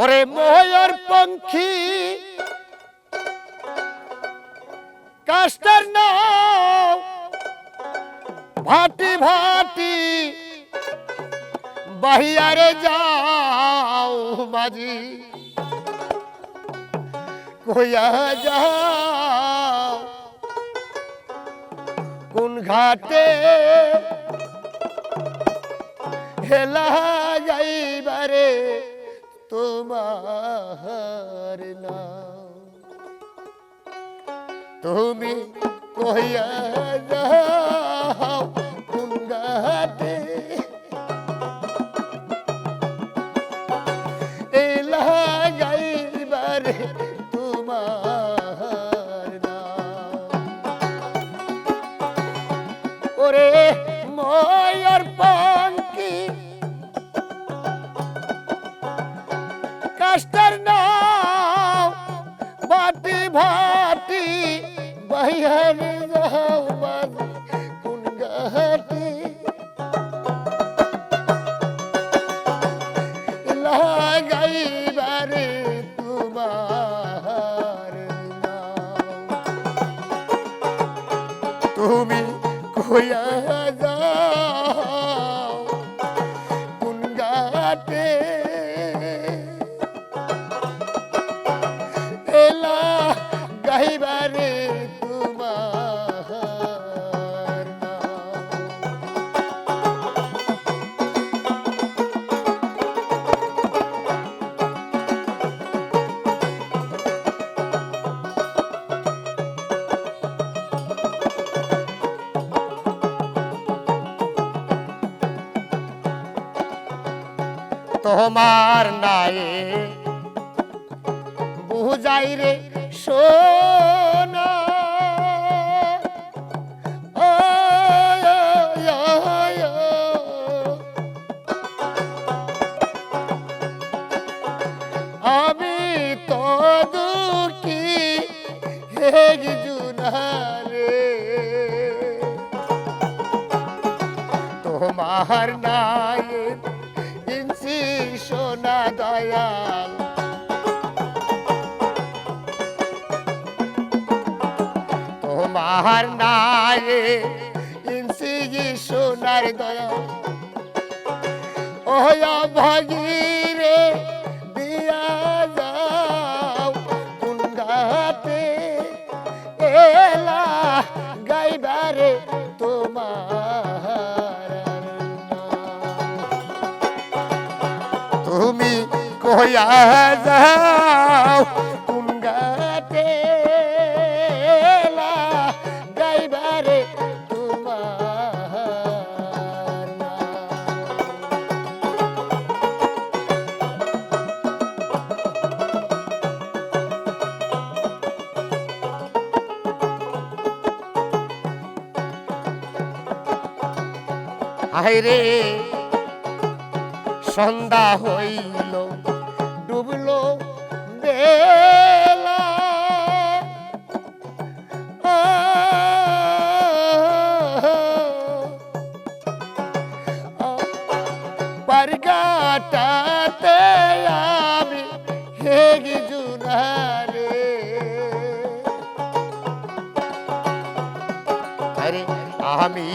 ওরে ময়ূর পঙ্খী। কাস্টার নাও, ভাটি ভাটি, বাহিয়ারে যাও বাজি কইয়া যাও, কোন ঘাটে হেলা তোমার নাম। তুমি কইয়া যাও কোন ঘাটে এলা যাইবারে তোমার ওরে কাস্টার নাও বাটি ভাটি বাইরে যাও কোন গাটি লাগাইবারে তোমার তুমি কইয়া তোমার নায়ে বুঝাই রে সোনা। আমি তো দুঃখী হেগ জুনারে তোমার সোনা দয়াল তোমার নায়ে ইনসি সোনার দয়াল ওয়া ভাগিরে দিয়া যাও কোন কয়া যাও কোন গাতে গাইবারে সন্ধ্যা হইল। ডুবলো বেলা। পারগাটাতে আমি হেগি জুনারে। আরে আমি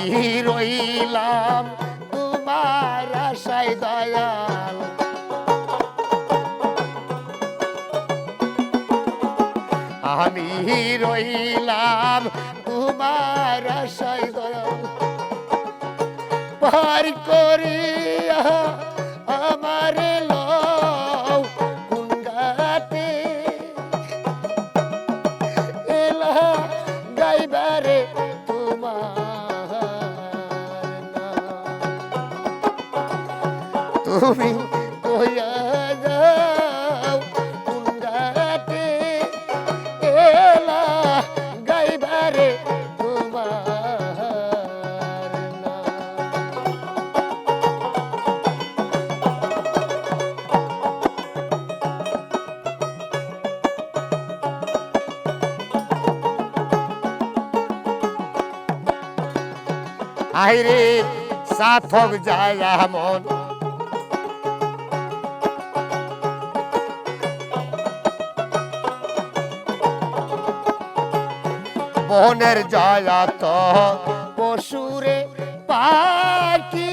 রইলাম তোমার আশায় দয়াল। রইলাম তোমার আশায় দয়াল। পার করিয়া আমার লও কোন গাতে এলা গাইবারে তোমার তুমি আইরে সাথক যায় মন। বনের জয়া তো পশুরে পাখি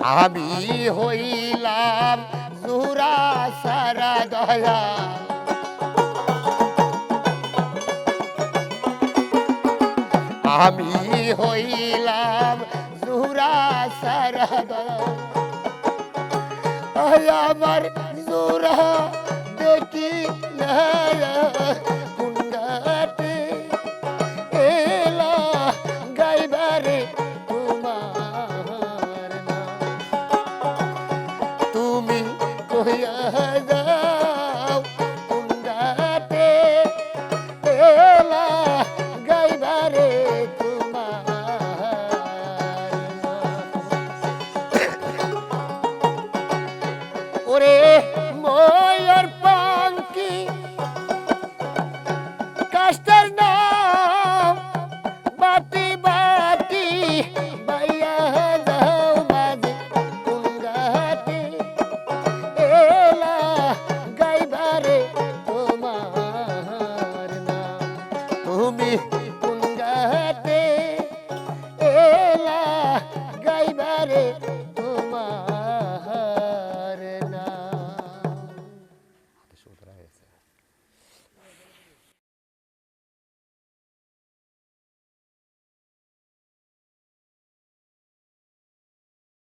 আমি হইলাম জুরা সারা দয়া। আমি হইলাম জুরা সারা দয়া। আমার জোরা দেখি